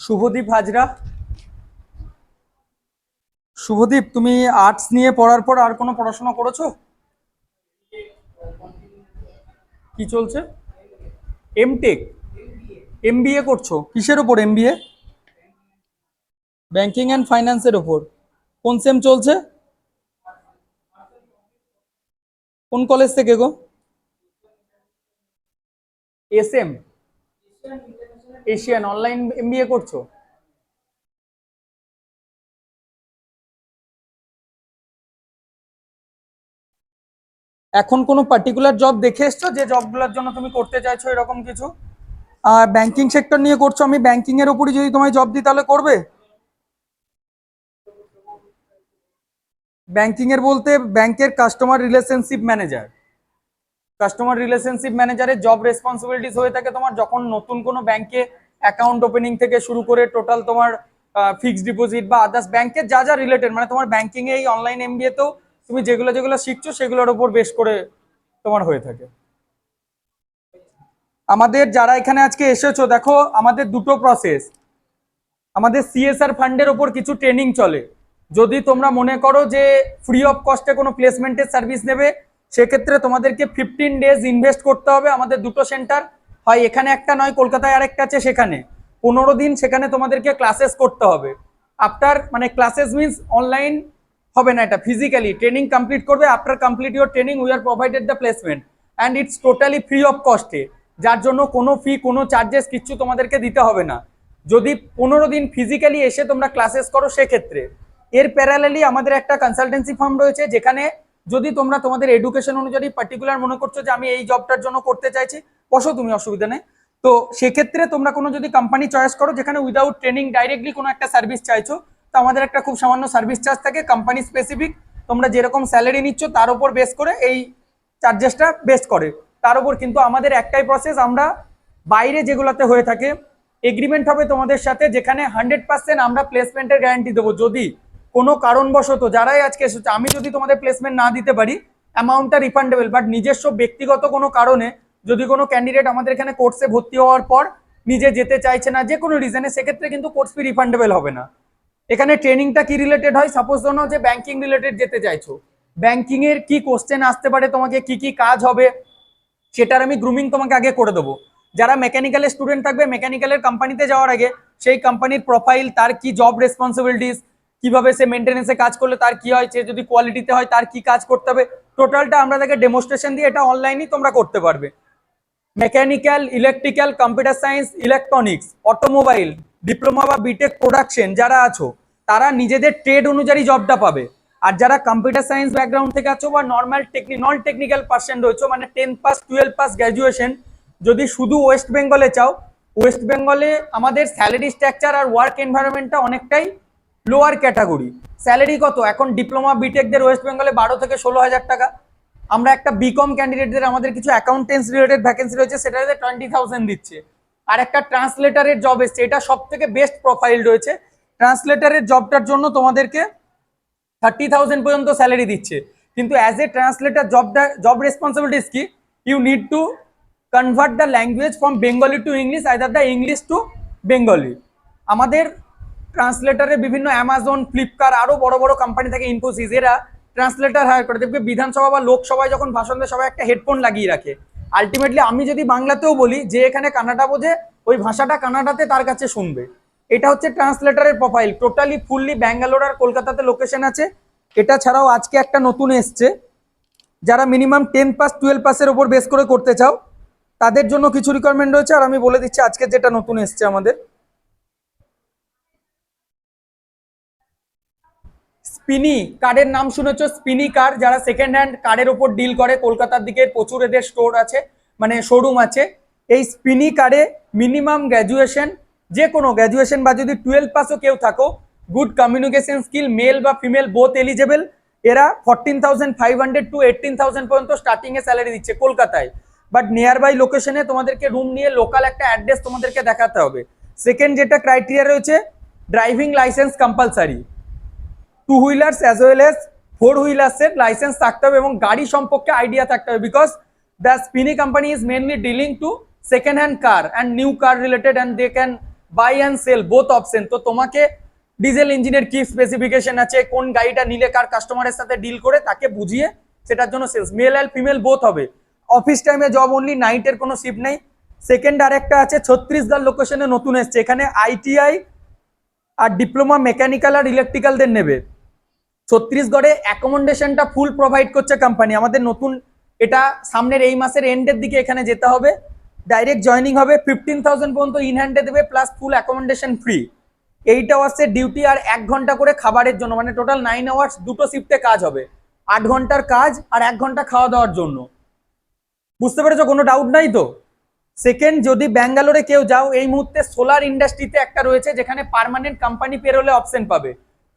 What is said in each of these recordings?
শুভদীপ হাজরা। শুভদীপ, তুমি আর্টস নিয়ে পড়ার পর আর কোনো পড়াশোনা করেছ? কি চলছে? এমটেক এমবিএ করছ? কিসের ওপর এমবিএ ব্যাংকিং অ্যান্ড ফাইন্যান্সের ওপর। কোন সেম চলছে? কোন কলেজ থেকে গো? S M Asian online MBA করছ? এখন কোনো পার্টিকুলার জব দেখে এসছো? যে জবগুলোর জন্য তুমি করতে চাইছো এরকম কিছু? আর ব্যাংকিং সেক্টর নিয়ে করছ? আমি ব্যাংকিং এর উপরই যদি তোমায় জব দিই তাহলে করবে? ব্যাংকিং এর বলতে ব্যাংকের customer relationship manager customer relationship ম্যানেজারের জব রেসপন্সিবিলিটিস হয়ে থাকে তোমার যখন নতুন কোনো ব্যাংকে অ্যাকাউন্ট ওপেনিং থেকে শুরু করে টোটাল তোমার ফিক্সড ডিপোজিট বা আদার্স ব্যাংকের যা যা রিলেটেড মানে তোমার ব্যাংকিং এই অনলাইন এমবিএ তো তুমি যেগুলো যেগুলো শিখছো সেগুলোর উপর বেশ করে তোমার হয়ে থাকে। আমাদের যারা এখানে আজকে এসেছ, দেখো আমাদের দুটো প্রসেস আমাদের সিএসআর ফান্ডের ওপর কিছু ট্রেনিং চলে। যদি তোমরা মনে করো যে ফ্রি অফ কস্টে কোনো প্লেসমেন্টের সার্ভিস নেবে সেক্ষেত্রে তোমাদেরকে ফিফটিন ডেজ ইনভেস্ট করতে হবে আমাদের দুটো সেন্টার হয় এখানে একটা, নয় কলকাতায় আরেকটা আছে সেখানে। পনেরো দিন সেখানে তোমাদেরকে ক্লাসেস করতে হবে। আফটার মানে ক্লাসেস মিনস অনলাইন হবে না এটা ফিজিক্যালি ট্রেনিং কমপ্লিট করবে। After complete your training we are provided the placement and it's totally free of কস্টে যার জন্য কোনো ফি কোনো চার্জেস কিচ্ছু তোমাদেরকে দিতে হবে না। যদি পনেরো দিন ফিজিক্যালি এসে তোমরা ক্লাসেস করো সেক্ষেত্রে। এর প্যারালালি আমাদের একটা কনসালটেন্সি ফার্ম রয়েছে, যেখানে যদি তোমরা তোমাদের এডুকেশন অনুযায়ী পার্টিকুলার মনে করছ যে আমি এই জবটার জন্য করতে চাইছি, বসো তুমি অসুবিধা নেই। তো সেক্ষেত্রে তোমরা কোনো যদি কোম্পানি চয়েস করো, যেখানে উইদাউট ট্রেনিং ডাইরেক্টলি কোনো একটা সার্ভিস চাইছো, তো আমাদের একটা খুব সামান্য সার্ভিস চার্জ থাকে কোম্পানি স্পেসিফিক তোমরা যেরকম স্যালারি নিচ্ছ, তার উপর বেস করে এই চার্জেসটা বেস করে। তার উপর কিন্তু আমাদের একটাই প্রসেস আমরা বাইরে যেগুলোতে হয়ে থাকে এগ্রিমেন্ট হবে তোমাদের সাথে, যেখানে হান্ড্রেড পার্সেন্ট আমরা প্লেসমেন্টের গ্যারান্টি দেবো। যদি কোনো কারণবশত যারাই আজকে এসেছে, আমি যদি তোমাদের প্লেসমেন্ট না দিতে পারি অ্যামাউন্টটা রিফান্ডেবল বাট নিজস্ব ব্যক্তিগত কোনো কারণে যদি কোনো ক্যান্ডিডেট আমাদের এখানে কোর্সে ভর্তি হওয়ার পর নিজে যেতে চাইছে না, যে কোনো রিজনে সেক্ষেত্রে কিন্তু কোর্স ফি রিফান্ডেবল হবে না। এখানে ট্রেনিংটা কি রিলেটেড হয়? সাপোজ ধরো যে ব্যাংকিং রিলেটেড যেতে চাইছো। ব্যাংকিং এর কি কোশ্চেন আসতে পারে? তোমাকে কি কি কাজ হবে? সেটার আমি গ্রুমিং তোমাকে আগে করে দেবো। যারা মেকানিক্যালের স্টুডেন্ট থাকবে মেকানিক্যালের কোম্পানিতে যাওয়ার আগে সেই কোম্পানির প্রোফাইল তার কি জব রেসপন্সিবিলিটিস কীভাবে সে মেনটেনেন্সে কাজ করলে তার কি হয়, সে যদি কোয়ালিটিতে হয় তার কি কাজ করতে হবে। টোটালটা আমরা তাকে ডেমোস্ট্রেশন দিয়ে এটা অনলাইনেই তোমরা করতে পারবে। Mechanical electrical computer science electronics automobile diploma বা বিটেক প্রোডাকশন যারা আছো, তারা নিজেদের ট্রেড অনুযায়ী জবটা পাবে। আর যারা কম্পিউটার সায়েন্স ব্যাকগ্রাউন্ড থেকে আছো বা নর্মাল টেকনি নন টেকনিক্যাল পার্সেন্ট রয়েছে মানে ten pass twelve pass graduation যদি শুধু ওয়েস্ট বেঙ্গলে চাও ওয়েস্ট বেঙ্গলে আমাদের স্যালারি স্ট্রাকচার আর ওয়ার্ক এনভায়রনমেন্টটা অনেকটাই লোয়ার ক্যাটাগরি স্যালারি কত? এখন ডিপ্লোমা বিটেকদের ওয়েস্ট বেঙ্গলে বারো থেকে ষোলো হাজার টাকা। আমরা একটা বিকম ক্যান্ডিডেটদের আমাদের কিছু অ্যাকাউন্টেন্স রিলেটেড ভ্যাকেন্সি রয়েছে সেটাতে টোয়েন্টি থাউজেন্ড দিচ্ছে। আর একটা ট্রান্সলেটারের জব এসছে, এটা সব থেকে বেস্ট প্রোফাইল রয়েছে ট্রান্সলেটারের জবটার জন্য তোমাদেরকে থার্টি থাউজেন্ড পর্যন্ত স্যালারি দিচ্ছে। কিন্তু অ্যাজ এ ট্রান্সলেটার জবটা জব রেসপন্সিবিলিটিস কি? You need to convert the language from Bengali to English either the English to Bengali আমাদের ট্রান্সলেটারে বিভিন্ন অ্যামাজন ফ্লিপকার্ট আরও বড় বড় কোম্পানি থাকে ইনফোসিস এরা ট্রান্সলেটার হায়ার করে। দেখবে বিধানসভা বা লোকসভায় যখন ভাষণ দেয়, সবাই একটা হেডফোন লাগিয়ে রাখে। আলটিমেটলি আমি যদি বাংলাতেও বলি, যে এখানে কানাডা বোঝে, ওই ভাষাটা কানাডাতে তার কাছে শুনবে। এটা হচ্ছে ট্রান্সলেটারের প্রোফাইল টোটালি ফুললি ব্যাঙ্গালোর আর কলকাতাতে লোকেশন আছে। এটা ছাড়াও আজকে একটা নতুন এসছে। যারা মিনিমাম টেন পাস টুয়েলভ পাসের ওপর বেস করে করতে চাও, তাদের জন্য কিছু রিকোয়ারমেন্ট রয়েছে। আর আমি বলে দিচ্ছি, আজকে যেটা নতুন এসছে আমাদের স্পিনি কার্ডের নাম শুনেছো? স্পিনি কার, যারা সেকেন্ড হ্যান্ড কার্ডের ওপর ডিল করে, কলকাতার দিকে প্রচুর এদের স্টোর আছে মানে শোরুম আছে। এই স্পিনি কার্ডে মিনিমাম গ্র্যাজুয়েশন যে কোনো গ্র্যাজুয়েশন বা যদি টুয়েলভ পাসও কেউ থাকো গুড কমিউনিকেশন স্কিল মেল বা ফিমেল বোথ এলিজেবল এরা fourteen thousand five hundred to eighteen thousand পর্যন্ত স্টার্টিংয়ে স্যালারি দিচ্ছে কলকাতায়। বাট নিয়ার বাই লোকেশনে তোমাদেরকে রুম নিয়ে লোকাল একটা অ্যাড্রেস তোমাদেরকে দেখাতে হবে। সেকেন্ড যেটা ক্রাইটেরিয়া রয়েছে driving licence compulsory two wheelers as well as four হুইলার্সের licence থাকতে হবে এবং গাড়ি সম্পর্কে আইডিয়া থাকতে হবে because the Spinny company is mainly dealing to second hand car and new car related and they can buy and sell both option তো তোমাকে diesel ইঞ্জিনের কি স্পেসিফিকেশন আছে, কোন গাড়িটা নিলে কার কাস্টমারের সাথে ডিল করে তাকে বুঝিয়ে সেটার জন্য sales male and female both হবে। অফিস টাইমে জব অনলি নাইটের কোনো শিফট নেই। সেকেন্ড আরেকটা আছে ছত্রিশগড় লোকেশনে নতুন এসছে। এখানে আইটিআই আর ডিপ্লোমা মেকানিক্যাল আর ইলেকট্রিক্যালদের নেবে। ছত্রিশগড়ে অ্যাকোমোডেশনটা ফুল প্রোভাইড করছে কোম্পানি আমাদের নতুন, এটা সামনের এই মাসের এন্ডের দিকে এখানে যেতে হবে। ডাইরেক্ট জয়নিং হবে ফিফটিন থাউজেন্ড পর্যন্ত ইন হ্যান্ডে দেবে plus full accommodation free eight আওয়ার্সের duty আর এক ঘণ্টা করে খাবারের জন্য মানে টোটাল নাইন আওয়ার্স দুটো শিফটে কাজ হবে। আট ঘণ্টার কাজ আর এক ঘণ্টা খাওয়া দাওয়ার জন্য। বুঝতে পেরেছ? কোনো ডাউট নাই তো? সেকেন্ড যদি ব্যাঙ্গালোরে কেউ যাও, এই মুহূর্তে সোলার ইন্ডাস্ট্রিতে একটা রয়েছে, যেখানে পার্মানেন্ট কোম্পানি পেরোলে অপশন পাবে।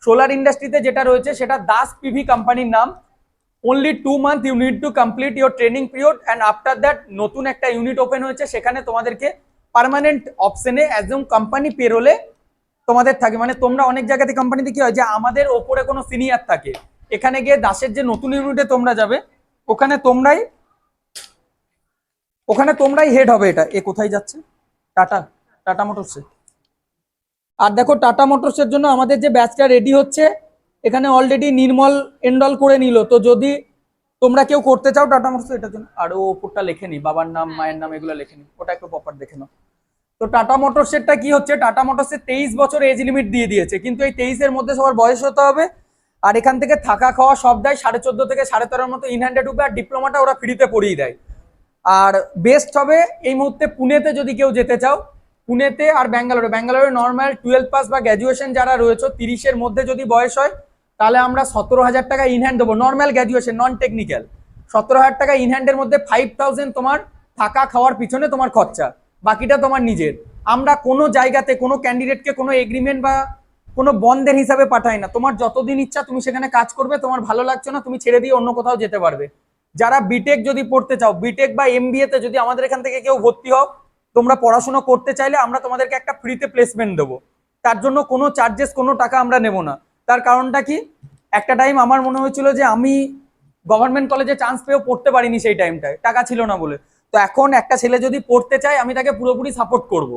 সোলার ইন্ডাস্ট্রিতে যেটা রয়েছে, সেটা দাস পিভি কোম্পানির নাম। Only two month you need to complete your training period and after that নতুন একটা ইউনিট ওপেন হয়েছে, সেখানে তোমাদেরকে পার্মানেন্ট অপশনে একদম কোম্পানি পেরোলে তোমাদের থাকে। মানে তোমরা অনেক জায়গাতে কোম্পানিতে কি হয় যে, আমাদের ওপরে কোনো সিনিয়র থাকে। এখানে গিয়ে দাসের যে নতুন ইউনিটে তোমরা যাবে, ওখানে তোমরাই ওখানে তোমরাই হেড হবে এটা। এ কোথায় যাচ্ছে? টাটা। টাটা মোটরসে। আর দেখো টাটা মোটরসের জন্য আমাদের যে ব্যাচটা রেডি হচ্ছে, এখানে অলরেডি নির্মল এনরোল করে নিল। তো যদি তোমরা কেউ করতে চাও টাটা মোটরস এটার জন্য, আর ও ওপরটা লেখে নি, বাবার নাম, মায়ের নাম এগুলো লেখে নি, ওটা একটু প্রপার দেখে নাও। তো টাটা মোটরসেরটা কি হচ্ছে, টাটা মোটরসের তেইশ বছর এজ লিমিট দিয়ে দিয়েছে, কিন্তু এই তেইশের মধ্যে সবার বয়স হতে হবে, আর এখান থেকে থাকা খাওয়া সব দেয়, সাড়ে চোদ্দ থেকে সাড়ে তেরোর মতো ইন হ্যান্ডেড উঠবে আর ডিপ্লোমাটা ওরা ফ্রিতে পড়িয়ে দেয়। আর বেস্ট হবে এই মুহূর্তে পুনেতে যদি কেউ যেতে চাও পুনেতে আর ব্যাঙ্গালোরে। ব্যাঙ্গালোরে নর্মাল টুয়েলভ পাস বা গ্র্যাজুয়েশন যারা রয়েছে, তিরিশের মধ্যে যদি বয়স হয়, তাহলে আমরা সতেরো হাজার টাকা ইনহ্যান্ড দেবো। নর্মাল গ্র্যাজুয়েশন নন টেকনিক্যাল সতেরো হাজার টাকা ইনহ্যান্ডের মধ্যে ফাইভ থাউজেন্ড তোমার থাকা খাওয়ার পিছনে তোমার খরচা, বাকিটা তোমার নিজের। আমরা কোনো জায়গাতে, কোনো ক্যান্ডিডেটকে কোনো এগ্রিমেন্ট বা কোনো বন্ধের হিসাবে পাঠাই না। তোমার যতদিন ইচ্ছা তুমি সেখানে কাজ করবে, তোমার ভালো লাগছে না, তুমি ছেড়ে দিয়ে অন্য কোথাও যেতে পারবে। যারা বিটেক যদি পড়তে চাও বিটেক বা তে যদি আমাদের এখান থেকে কেউ ভর্তি হও তোমরা পড়াশোনা করতে চাইলে আমরা তোমাদেরকে একটা ফ্রিতে প্লেসমেন্ট দেবো। তার জন্য কোনো চার্জেস কোনো টাকা আমরা নেব না। তার কারণটা কি? একটা টাইম আমার মনে হয়েছিল যে আমি গভর্নমেন্ট কলেজে চান্স পেয়েও পড়তে পারিনি সেই টাইমটায় টাকা ছিল না বলে। তো এখন একটা ছেলে যদি পড়তে চায়, আমি তাকে পুরোপুরি সাপোর্ট করব।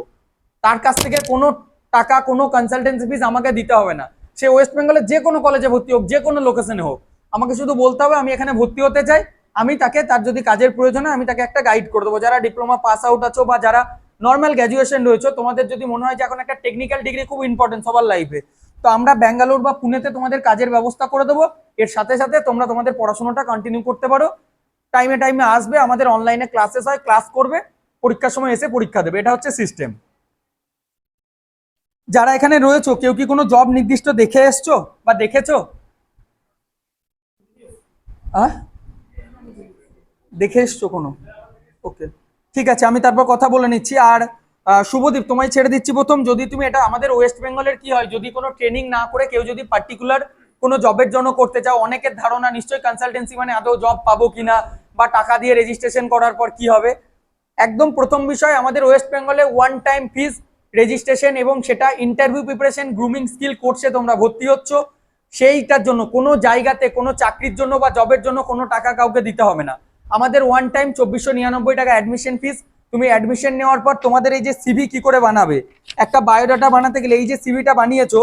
তার কাছ থেকে কোনো টাকা, কোনো কনসালটেন্সি ফিস আমাকে দিতে হবে না। সে ওয়েস্ট বেঙ্গলের যে কোনো কলেজে ভর্তি হোক, যে কোনো লোকেশনে হোক, আমাকে শুধু বলতে হবে আমি এখানে ভর্তি হতে চাই। আমি তাকে তার যদি কাজের প্রয়োজন হয়, আমি তাকে একটা গাইড করে দেবো। যারা ডিপ্লোমা পাস আউট আছো বা যারা নর্মাল গ্র্যাজুয়েশন রয়েছে, তোমাদের যদি মনে হয় যে এখন একটা টেকনিক্যাল ডিগ্রি খুব ইম্পর্টেন্ট সবার লাইফে তো আমরা ব্যাঙ্গালোর বা পুনেতে তোমাদের কাজের ব্যবস্থা করে দেবো। এর সাথে সাথে তোমরা তোমাদের পড়াশোনাটা কন্টিনিউ করতে পারো। টাইমে টাইমে আসবে, আমাদের অনলাইনে ক্লাসেস হয় ক্লাস করবে, পরীক্ষার সময় এসে পরীক্ষা দেবে। এটা হচ্ছে সিস্টেম যারা এখানে রয়েছো, কেউ কি কোনো জব নির্দিষ্ট দেখে এসছো বা দেখেছ? আহ? দেখে এসছো কোনো? ওকে ঠিক আছে, আমি তারপর কথা বলে নিচ্ছি। আর শুভদীপ, তোমায় ছেড়ে দিচ্ছি প্রথম। যদি তুমি এটা আমাদের ওয়েস্ট বেঙ্গলের কি হয়, যদি কোনো ট্রেনিং না করে, কেউ যদি পার্টিকুলার কোনো জবের জন্য করতে চাও, অনেকের ধারণা নিশ্চয়ই কনসালটেন্সি মানে আদৌ জব পাবো কিনা বা টাকা দিয়ে রেজিস্ট্রেশন করার পর কি হবে। একদম প্রথম বিষয়, আমাদের ওয়েস্ট বেঙ্গলে ওয়ান টাইম ফিস রেজিস্ট্রেশন এবং সেটা ইন্টারভিউ প্রিপারেশন গ্রুমিং স্কিল কোর্সে তোমরা ভর্তি হচ্ছ। সেইটার জন্য কোনো জায়গাতে কোনো চাকরির জন্য বা জবের জন্য কোনো টাকা কাউকে দিতে হবে না। আমাদের ওয়ান টাইম চব্বিশশো নিরানব্বই টাকা অ্যাডমিশন ফিস তুমি অ্যাডমিশন নেওয়ার পর তোমাদের এই যে সিভি কি করে বানাবে? একটা বায়োডাটা বানাতে গেলে এই যে সিভিটা বানিয়েছো,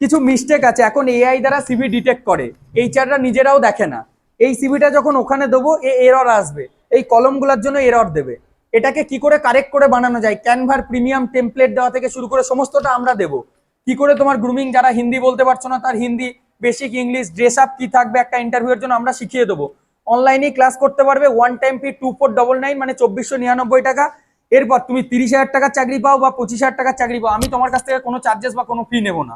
কিছু মিস্টেক আছে। এখন এআই দ্বারা সিভি ডিটেক্ট করে। এইচআররা নিজেরাও দেখে না। এই সিভিটা যখন ওখানে দেবো, এ এরর আসবে। এই কলমগুলোর জন্য এরর দেবে। এটাকে কি করে কারেক্ট করে বানানো যায়? ক্যানভার প্রিমিয়াম টেমপ্লেট দেওয়া থেকে শুরু করে সমস্তটা আমরা দেবো। কি করে তোমার গ্রুমিং যারা হিন্দি বলতে পারছ না, তার Hindi basic English dress up কি থাকবে একটা ইন্টারভিউর জন্য আমরা শিখিয়ে দেবো। অনলাইনে ক্লাস করতে পারবে one time fee two four double nine মানে চব্বিশশো নিরানব্বই টাকা। এরপর তুমি তিরিশ হাজার টাকার চাকরি পাও বা পঁচিশ হাজার টাকার চাকরি পাও, আমি তোমার কাছ থেকে কোনো চার্জেস বা কোনো ফি নেব না।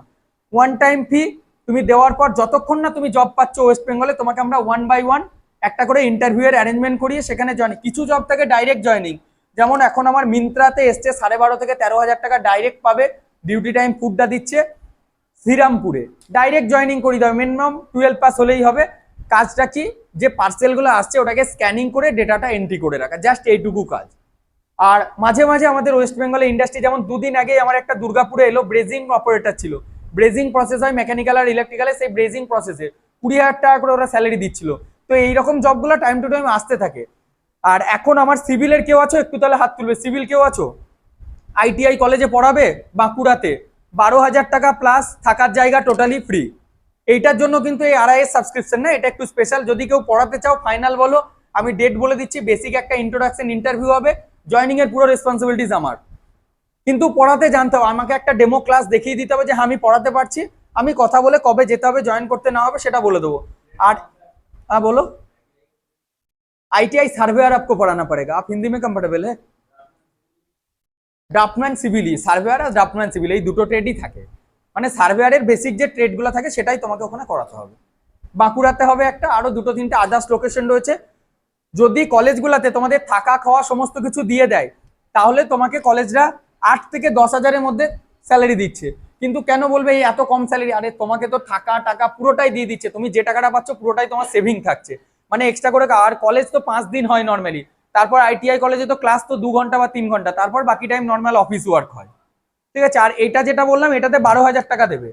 ওয়ান টাইম ফি তুমি দেওয়ার পর যতক্ষণ না তুমি জব পাচ্ছ ওয়েস্ট বেঙ্গলে তোমাকে আমরা ওয়ান বাই ওয়ান একটা করে ইন্টারভিউ এর অ্যারেঞ্জমেন্ট করিয়ে সেখানে জয়েন কিছু জব থেকে ডাইরেক্ট জয়নিং যেমন এখন আমার মিন্ত্রাতে এসছে সাড়ে বারো থেকে তেরো হাজার টাকা ডাইরেক্ট পাবে ডিউটি টাইম ফুডটা দিচ্ছে শ্রীরামপুরে। ডাইরেক্ট জয়েনিং করিয়ে দেবে মিনিমাম টুয়েলভ পাস হলেই হবে। কাজটা কি? যে পার্সেলগুলো আসছে, ওটাকে স্ক্যানিং করে ডেটাটা এন্ট্রি করে রাখা জাস্ট এইটুকু কাজ। আর মাঝে মাঝে আমাদের ওয়েস্ট বেঙ্গলের ইন্ডাস্ট্রি যেমন দুদিন আগে আমার একটা দুর্গাপুরে এলো ব্রেজিং অপারেটর ছিল। ব্রেজিং প্রসেস হয় মেকানিক্যাল আর ইলেকট্রিক্যালে সেই ব্রেজিং প্রসেসে কুড়ি হাজার টাকা করে ওরা স্যালারি দিচ্ছিল। তো এইরকম জবগুলো টাইম টু টাইম আসতে থাকে। আর এখন আমার সিভিলের কেউ আছো? একটু তাহলে হাত তুলবে। সিভিল কেউ আছো? আইটিআই কলেজে পড়াবে বাঁকুড়াতে। বারো হাজার টাকা প্লাস থাকার জায়গা টোটালি ফ্রি এইটার জন্য কিন্তু এই আড়াইয়ের সাবস্ক্রিপশন না এটা একটু স্পেশাল যদি কেউ পড়াতে চাও ফাইনাল বলো আমি ডেট বলে দিচ্ছি বেসিক একটা ইন্ট্রোডাকশন ইন্টারভিউ হবে জয়নিং এর পুরো রেসপন্সিবিলিটিস আমার কিন্তু পড়াতে জানতে হবে আমাকে একটা ডেমো ক্লাস দেখিয়ে দিতে হবে যে হ্যাঁ, আমি পড়াতে পারছি আমি কথা বলে কবে যেতে হবে জয়েন করতে না হবে সেটা বলে দেবো আর হ্যাঁ बोलो आईटीआई सर्वेयर आपको पढ़ाना पड़ेगा आप हिंदी में कंफर्टेबल है ড্রাফটম্যান সিভিলি সার্ভেয়ার আর ড্রাফটম্যান সিভিল এই দুটো ট্রেডই থাকে মানে সার্ভেয়ারের বেসিক যে ট্রেডগুলো থাকে সেটাই তোমাকে ওখানে করাতে হবে। বাঁকুড়াতে হবে একটা, আরও দুটো তিনটে আদার্স লোকেশন রয়েছে। যদি কলেজগুলোতে তোমাদের থাকা খাওয়া সমস্ত কিছু দিয়ে দেয়, তাহলে তোমাকে কলেজরা আট থেকে দশ হাজারের মধ্যে স্যালারি দিচ্ছে। কিন্তু কেন বলবে এই এত কম স্যালারি আরে তোমাকে তো থাকা, টাকা পুরোটাই দিয়ে দিচ্ছে। তুমি যে টাকাটা পাচ্ছ পুরোটাই তোমার সেভিং থাকছে। মানে এক্সট্রা করে আর কলেজ তো পাঁচ দিন হয় নর্মালি তারপর আইটিআই কলেজে তো ক্লাস তো দু ঘণ্টা বা তিন ঘণ্টা। তারপর বাকি টাইম নর্মাল অফিস ওয়ার্ক হয়। ঠিক আছে? আর এটা যেটা বললাম, এটাতে বারো হাজার টাকা দেবে।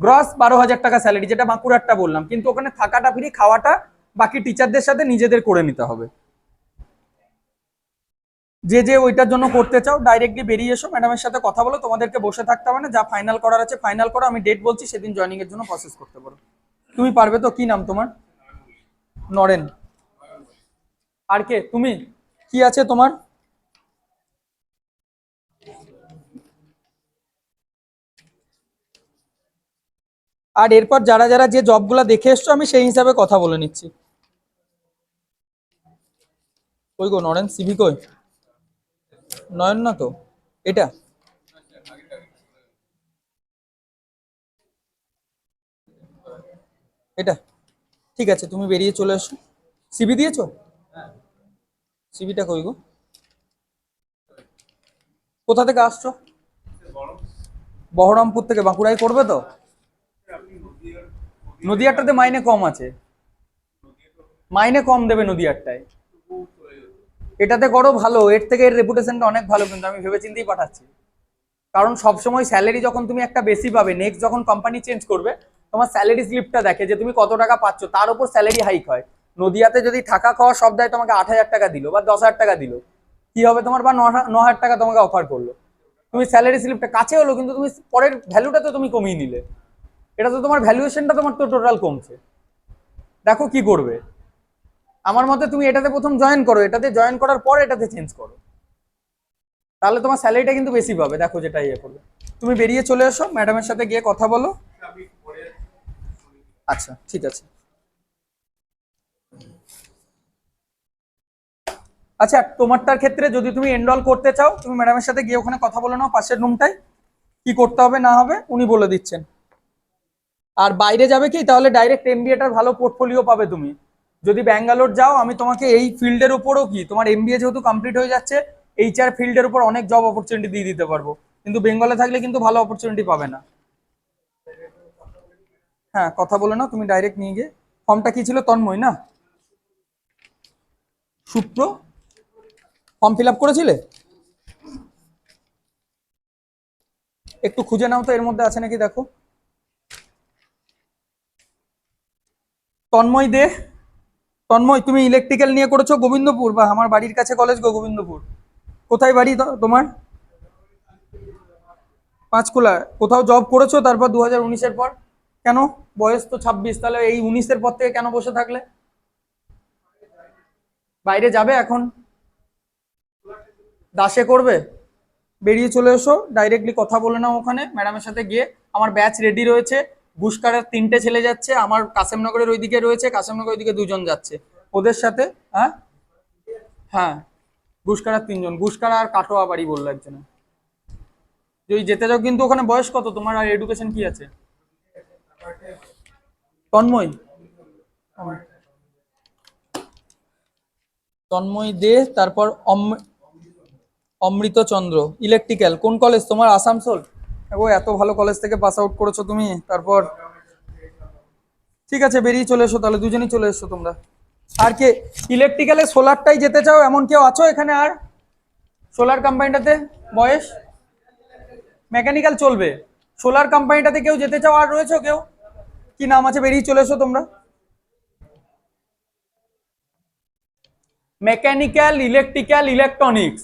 গ্রস বারো হাজার টাকা স্যালারি যেটা বাঁকুড়ারটা বললাম। কিন্তু ওখানে থাকাটা ফ্রি খাওয়াটা বাকি টিচারদের সাথে নিজেদের করে নিতে হবে। যে যে ওইটার জন্য করতে চাও ডাইরেক্টলি বেরিয়ে এসো। ম্যাডামের সাথে কথা বলো, তোমাদেরকে বসে থাকতে হবে না। যা ফাইনাল করার আছে ফাইনাল করো। আমি ডেট বলছি, সেদিন জয়েনিং এর জন্য প্রসেস করতে পারো। তুমি পারবে তো? কি নাম তোমার? নরেন। আর কে? তুমি? কি আছে তোমার? আর এরপর যারা যারা যে জবগুলো দেখে এসছো, আমি সেই হিসাবে কথা বলে নিচ্ছি। কই গো, নরেন, সিভি কই? নয়ন না তো? এটা? এটা? ঠিক আছে, তুমি বেরিয়ে চলে এসো। সিবি দিয়েছ? সিবিটা কই গো? কোথা থেকে আসছো? বহরমপুর থেকে, বাঁকুড়ায় করবে তো? নদিয়ারটাতে মাইনে কম আছে। মাইনে কম দেবে নদিয়ারটায়। এটাতে করো ভালো, এর থেকে এর রেপুটেশনটা অনেক ভালো, কিন্তু আমি ভেবে চিন্তেই পাঠাচ্ছি। কারণ সবসময় স্যালারি যখন তুমি একটা বেশি পাবে নেক্সট যখন কোম্পানি চেঞ্জ করবে, তোমার স্যালারি স্লিপটা দেখে যে তুমি কত টাকা পাচ্ছ, তার উপর স্যালারি হাইক হয়। নদিয়াতে যদি থাকা খাওয়া সব দেয় তোমাকে আট হাজার টাকা দিল বা দশ হাজার টাকা দিল। কি হবে তোমার? বা ন হাজার টাকা তোমাকে অফার করল। তুমি স্যালারি স্লিপটা কাছে হলো, কিন্তু তুমি পরের ভ্যালুটা তো তুমি কমিয়ে নিলে। এটা তো তোমার ভ্যালুয়েশনটা তোমার তো টোটাল কমছে। দেখো কি করবে। আমার মতে তুমি এটাতে প্রথম জয়েন করো, এটাতে জয়েন করার পর এটাতে চেঞ্জ করো। তাহলে তোমার স্যালারিটা কিন্তু বেশি পাবে, দেখো যেটা ইয়ে করবে। তুমি বেরিয়ে চলে এসো ম্যাডামের সাথে গিয়ে কথা বলো। আচ্ছা ঠিক আছে। আচ্ছা তোমারটার ক্ষেত্রে যদি তুমি এনরোল করতে চাও, তুমি ম্যাডামের সাথে গিয়ে ওখানে কথা বলে নাও পাশের রুমটায় কি করতে হবে, না হবে, উনি বলে দিচ্ছেন। আর বাইরে যাবে কি? তাহলে ডাইরেক্ট এমবিএটার ভালো পোর্টফোলিও পাবে তুমি। যদি ব্যাঙ্গালোর যাও, আমি তোমাকে এই ফিল্ডের উপরও কি, তোমার এমবিএ যেহেতু কমপ্লিট হয়ে যাচ্ছে এইচআর ফিল্ডের উপর অনেক জব অপরচুনিটি দিয়ে দিতে পারব। কিন্তু বেঙ্গলে থাকলে কিন্তু ভালো অপরচুনিটি পাবে না। হ্যাঁ কথা বলে নাও তুমি ডাইরেক্ট নিয়ে গিয়ে। ফর্মটা কি ছিল? তন্ময় না? সূত্র ফর্ম ফিল আপ করেছিলে? একটু খুঁজে নাও তো, এর মধ্যে আছে নাকি, দেখো। তন্ময় দে। তন্ময়, তুমি ইলেকট্রিক্যাল নিয়ে করেছ গোবিন্দপুর? বা আমার বাড়ির কাছে কলেজ গো গোবিন্দপুর। কোথায় বাড়ি তোমার? পাঁচকুলা। কোথাও জব করেছ তারপর দু হাজার উনিশের পর? কেন? বয়স তো ছাব্বিশ, তাহলে এই উনিশের পর থেকে কেন বসে থাকলে? বাইরে যাবে এখন? দাসে করবে? বেরিয়ে চলে এসো ডাইরেক্টলি কথা বলে নাও ওখানে। ম্যাডামের সাথে গিয়ে। আমার ব্যাচ রেডি রয়েছে। বুসকারের তিনটে ছেলে যাচ্ছে, আমার কাসেমনগরের ওইদিকে রয়েছে কাসেমনগর ওইদিকে দুজন যাচ্ছে। ওদের সাথে হ্যাঁ? হ্যাঁ গুসকারার তিনজন। গুসকারা আর কাটোয়া বাড়ি বলল একজনে। যদি যেতে যাও, কিন্তু ওখানে বয়স কত? তোমার আর এডুকেশন কি আছে? তন্ময়। তন্ময় দে, তারপর অম- অমৃতচন্দ্র। ইলেকট্রিক্যাল কোন কলেজ তোমার আসানসোল? ও, এত ভালো কলেজ থেকে পাস আউট করেছ তুমি? তারপর? ঠিক আছে, বেরিয়ে চলে এসো তাহলে, দুজনেই চলে এসো তোমরা। আর কে? ইলেকট্রিক্যালে সোলারটাই যেতে চাও? এমন কেউ আছো এখানে আর? সোলার কোম্পানিটাতে বয়স? মেকানিক্যাল চলবে। সোলার কোম্পানিটাতে কেউ যেতে চাও? আর রয়েছো কেউ? কি নাম আছে? বেরিয়ে চলে এসো তোমরা। মেকানিক্যাল ইলেকট্রিক্যাল ইলেকট্রনিক্স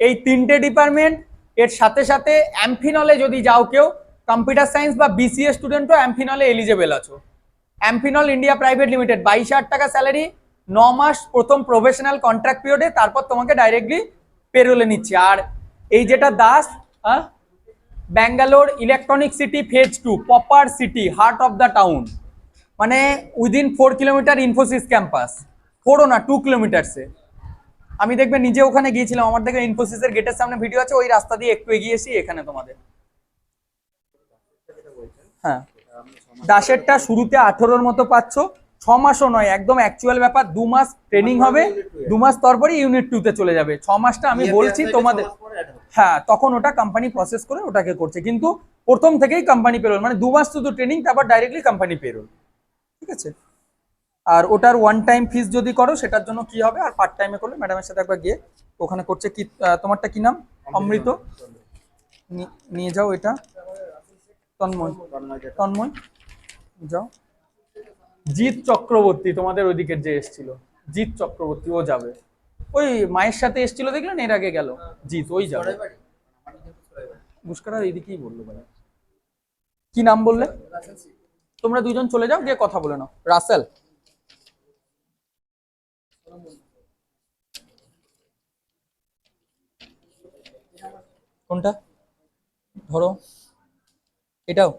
এই তিনটে ডিপার্টমেন্ট এর সাথে সাথে অ্যাম্ফিনলে যদি যাও কেউ, কম্পিউটার সায়েন্স বা বিসিএ স্টুডেন্টও অ্যাম্ফিনলে এলিজেবল আছো। অ্যাম্ফিনল ইন্ডিয়া প্রাইভেট লিমিটেড, বাইশ হাজার টাকা স্যালারি ন মাস প্রথম প্রফেশনাল কন্ট্রাক্ট পিরিয়ডে তারপর তোমাকে ডাইরেক্টলি পেরোলে নিচ্ছে। আর এই যেটা দাস হ্যাঁ Bangalore electronic city phase two proper city heart of the town মানে within four kilometre Infosys campus ফোরও না টু কিলোমিটারসে আমি দেখবে নিজে ওখানে গিয়েছিলাম আমার দেখবে ইনফোসিসের গেটের সামনে ভিডিও আছে ওই রাস্তা দিয়ে একটু এগিয়ে এসি এখানে তোমাদের। হ্যাঁ। দাসেরটা শুরুতে আঠেরোর মতো পাচ্ছ ছ মাসও নয় একদম অ্যাকচুয়াল ব্যাপার দু মাস ট্রেনিং হবে দু মাস তারপরে ইউনিট টুতে চলে যাবে। ছ মাসটা আমি বলছি তোমাদের হ্যাঁ তখন ওটা কোম্পানি প্রসেস করে ওটাকে করছে। কিন্তু প্রথম থেকেই কোম্পানি পেরোল মানে দু মাস শুধু ট্রেনিং তারপর ডাইরেক্টলি কোম্পানি পেরোল ঠিক আছে? আর ওটার ওয়ান টাইম ফিস যদি করো সেটার জন্য কি হবে? আর পার্ট টাইমে করলে ম্যাডামের সাথে একবার গিয়ে ওখানে করছে কি তোমারটা কি নাম? অমৃত। নিয়ে যাও এটা। তন্ময়। তন্ময়। যাও। জিৎ চক্রবর্তী তোমাদের ওইদিকে যে এসছিল। জিৎ চক্রবর্তী ও যাবে। ওই মায়ের সাথে এসছিল দেখলেন এর আগে গেল? জিৎ ওই যাবে। মুস্কারার এইদিকেই বলল ভাই কি নাম বললে? তোমরা দুজন চলে যাও গিয়ে কথা বলে নাও। রাসেল। কোনটা? ধরো। এটাও।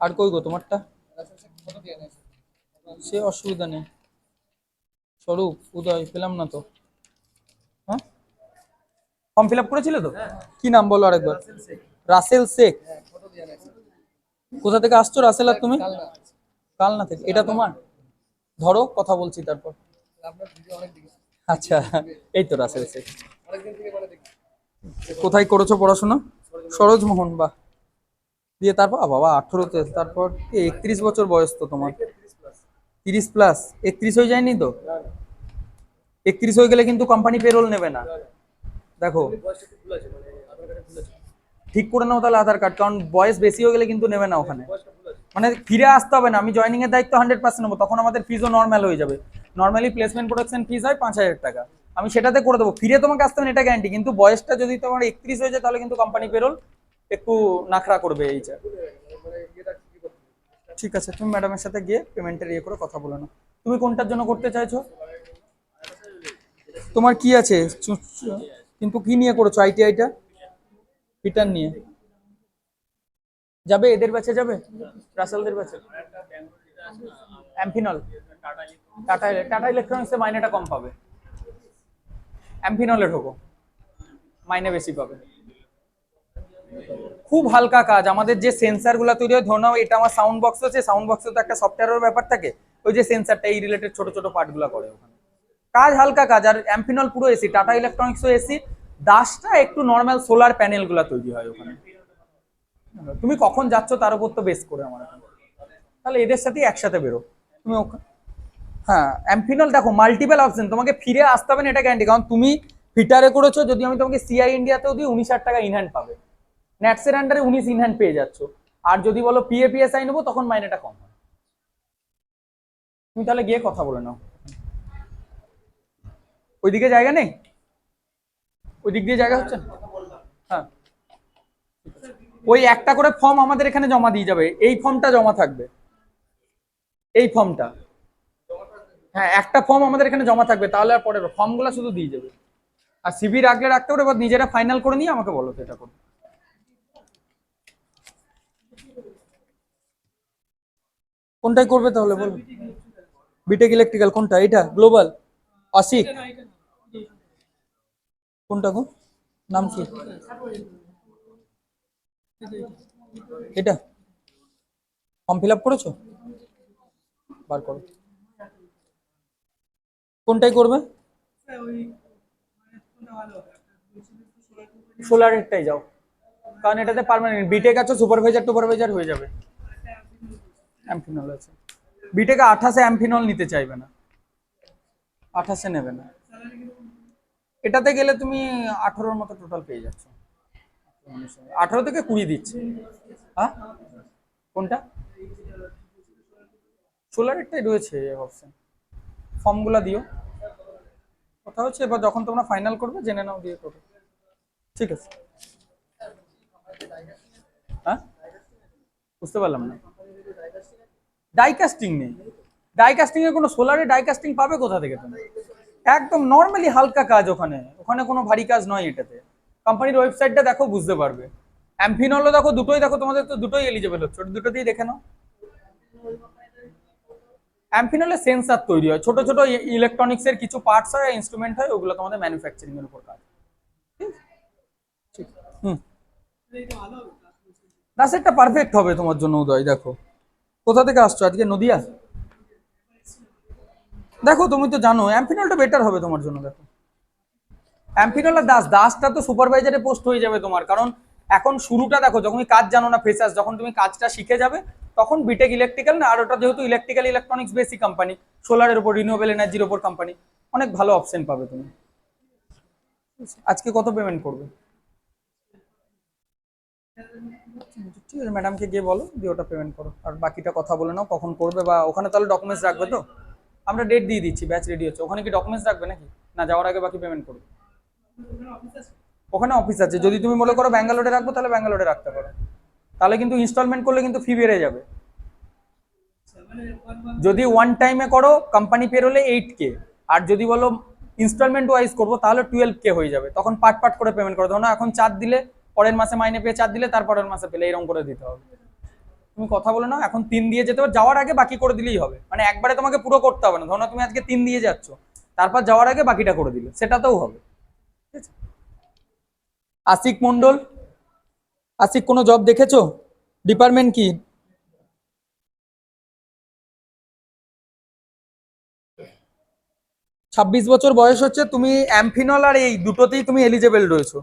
আর কই গো তোমারটা? সে অসুবিধা নেই। স্বরূপ উদয়, পেলাম না তো। হ্যাঁ? ফর্ম ফিল আপ করেছিলে তো? কি নাম বলো আরেকবার? রাসেল শেখ। কোথা থেকে আসছো রাসেল আর তুমি? কালনা থেকে? এটা তোমার? ধরো, কথা বলছি তারপর। আচ্ছা এই তো রাসেল শেখ। কোথায় করেছ পড়াশোনা? সরোজ মোহন, বাহ। দিয়ে তারপর? বাবা আঠেরোতে তারপর একত্রিশ বছর বয়স তো তোমার। তিরিশ প্লাস একত্রিশ হয়ে যায়নি তো? একত্রিশ হয়ে গেলে কিন্তু কোম্পানি পেরোল নেবে না। দেখো। ঠিক করে নাও তাহলে আধার কার্ড কারণ বয়স বেশি হয়ে গেলে কিন্তু নেবে না ওখানে। মানে ফিরে আসতে হবে না। আমি জয়নিং এর দায়িত্ব হান্ড্রেড পার্সেন্ট নেব। তখন আমাদের ফিজও নর্মাল হয়ে যাবে। নর্মালি প্লেসমেন্ট প্রোডাকশন ফিজ হয় পাঁচ হাজার টাকা। আমি সেটাতে করে দেবো। ফিরে তোমাকে আসতে হবে এটা গ্যারান্টি কিন্তু বয়সটা যদি তোমার একত্রিশ হয়ে যায়, তাহলে কিন্তু কোম্পানি পেরোল একটু নাখরা করবে এই এইটা ঠিক আছে, তুমি ম্যাডামের সাথে গিয়ে পেমেন্টের ইয়ে করে কথা বলে নাও। তুমি কোনটার জন্য করতে চাইছো? তোমার কি আছে? কিন্তু কি নিয়ে করেছ? আইটিআইটা ফিটার নিয়ে। যাবে এদের ব্যাচে যাবে? রাসেলদের ব্যাচে অ্যাম্ফিনল টাটা টাটা ইলেকট্রনিক্সে মাইনেটা কম পাবে। অ্যাম্ফিনলে ঢোকো মাইনে বেশি পাবে। খুব হালকা কাজ। আমাদের যে সেন্সারগুলো তৈরি হয়, ধরে নাও এটা আমার সাউন্ড বক্স আছে। সাউন্ড বক্সে তো একটা সফটওয়্যারের ব্যাপার থাকে। ওই যে সেন্সারটা এই রিলেটেড ছোট ছোট পার্টগুলো করে ওখানে। কাজ হালকা কাজ। আর অ্যাম্পিনল পুরো এসি টাটা ইলেকট্রনিক্সও এসি দাসটা একটু নর্মাল সোলার প্যানেলগুলা তৈরি হয় ওখানে। তুমি কখন যাচ্ছ তার উপর তো বেস করে আমার। তাহলে এদের সাথেই একসাথে বেরো। তুমি হ্যাঁ অ্যাম্পিনল দেখো মাল্টিপল অপশন তোমাকে ফিরে আসতে হবে না, এটা গ্যারান্টি কারণ তুমি ফিটারে করেছ, যদি আমি তোমাকে সিআই ইন্ডিয়াতেও দিই, উনিশ হাজার টাকা ইনহ্যান্ড পাবে। ন্যাটসের আন্ডারে উনিশ ইনহ্যান্ড পেয়ে যাচ্ছ। আর যদি বলো পিএপিএসআই নেব, তখন মাইনেটা কম হয়। তুমি তাহলে গিয়ে কথা বলে নাও। ওইদিকে জায়গা নেই? ওই দিক দিয়ে জায়গা হচ্ছে না? হ্যাঁ। ওই একটা করে ফর্ম আমাদের এখানে জমা দিয়ে যাবে। এই ফর্মটা জমা থাকবে। এই ফর্মটা হ্যাঁ একটা ফর্ম আমাদের এখানে জমা থাকবে, তাহলে আর পরে ফর্মগুলো শুধু দিয়ে যাবে। আর সিবি রাখলে রাখতে পারে এবার নিজেরা ফাইনাল করে নিয়ে আমাকে বলো সেটা করো। কোনটাই করবে তাহলে বলো? বিটেক ইলেকট্রিক্যাল কোনটা? এটা গ্লোবাল আশিক কোনটা গো? নাম কি? এটা? ফর্ম ফিল আপ করেছ? বার করো। কোনটাই করবে? সোলার সোলারেরটাই যাও। কারণ এটাতে পার্মানেন্ট বিটেক আছে সুপারভাইজার টুপারভাইজার হয়ে যাবে। অ্যাম্ফিনল আছে। বিটেকে আঠাশে অ্যাম্ফিনল নিতে চাইবে না। আঠাশে নেবে না। এটাতে গেলে তুমি আঠারোর মতো টোটাল পেয়ে যাচ্ছ। আঠারো থেকে কুড়ি দিচ্ছে। হ্যাঁ? কোনটা? সোলারেরটাই রয়েছে অপশন ফর্মগুলো দিও। কথা হচ্ছে, এবার যখন তোমরা ফাইনাল করবে, জেনে নাও দিয়ে করবে ঠিক আছে। হ্যাঁ? বুঝতে পারলাম না। ডাইকাস্টিং নেই। ডাইকাস্টিং এর কোনো সোলারে ডাইকাস্টিং পাবে কোথা থেকে তুমি একদম নর্মালি হালকা কাজ ওখানে। ওখানে কোনো ভারী কাজ নয় এটাতে। কোম্পানির ওয়েবসাইটটা দেখো বুঝতে পারবে। অ্যাম্ফিনলও দেখো দুটোই দেখো, তোমাদের তো দুটোই এলিজেবল হচ্ছে। ওটা দুটোতেই দেখে নাও। অ্যাম্ফিনলে সেন্সার তৈরি হয়। ছোট ছোট ইলেকট্রনিক্স এর কিছু পার্টস হয় ইনস্ট্রুমেন্ট হয়, ওগুলো তোমাদের ম্যানুফ্যাকচারিং এর উপর কাজ। রাসেরটা পারফেক্ট হবে তোমার জন্য উদয়, দেখো। কোথা থেকে আসছো? আজকে নদিয়া? দেখো, তুমি তো জানো অ্যাম্ফিনলটা বেটার হবে তোমার জন্য, দেখো। অ্যাম্ফিনল আর দাস দাসটা তো সুপারভাইজারে পোস্ট হয়ে যাবে তোমার। কারণ এখন শুরুটা দেখো যখন কাজ জানো না ফ্রেশার্স যখন তুমি কাজটা শিখে যাবে, তখন বিটেক ইলেকট্রিক্যাল না, আর ওটা যেহেতু ইলেকট্রিক্যাল ইলেকট্রনিক্স বেসি কোম্পানি সোলারের উপর রিনিউয়েবল এনার্জির উপর কোম্পানি অনেক ভালো অপশন পাবে তুমি। আজকে কত পেমেন্ট করবে? ঠিক আছে ম্যাডামকে গিয়ে বলো, দিয়ে ওটা পেমেন্ট করো। আর বাকিটা কথা বলে নাও, কখন করবে বা ওখানে তাহলে ডকুমেন্টস রাখবে তো? আমরা ডেট দিয়ে দিচ্ছি ব্যাচ রেডি হচ্ছে। ওখানে কি ডকুমেন্টস রাখবে নাকি? না, যাওয়ার আগে বাকি পেমেন্ট করবে? ওখানে অফিস আছে। যদি তুমি মনে করো ব্যাঙ্গালোরে রাখব, তাহলে ব্যাঙ্গালোরে রাখতে পারো। তাহলে কিন্তু ইনস্টলমেন্ট করলে কিন্তু ফি বেড়ে যাবে। যদি ওয়ান টাইমে করো কোম্পানি পের হলে এইট কে আর যদি বলো ইনস্টলমেন্ট ওয়াইজ করব, তাহলে টুয়েলভ কে হয়ে যাবে। তখন পার্ট পার্ট করে পেমেন্ট করো ধরো এখন চার দিলে, পরের মাসে মাইনে পেয়ে চার দিলে, তারপরের মাসে পেলে, এরকম করে দিতে হবে। তুমি কথা বলে নাও এখন তিন দিয়ে যেতে হবে যাওয়ার আগে বাকি করে দিলেই হবে। মানে একবারে তোমাকে পুরো করতে হবে না। ধরো না, তুমি আজকে তিন দিয়ে যাচ্ছ। তারপর যাওয়ার আগে বাকিটা করে দিলে। সেটাতেও হবে। আশিক মন্ডল আশিক কোনো জব দেখেছ? ডিপার্টমেন্ট কি? ছাব্বিশ বছর বয়স হচ্ছে, তুমি অ্যাম্ফিনল আর এই দুটোতেই তুমি এলিজেবল রয়েছো।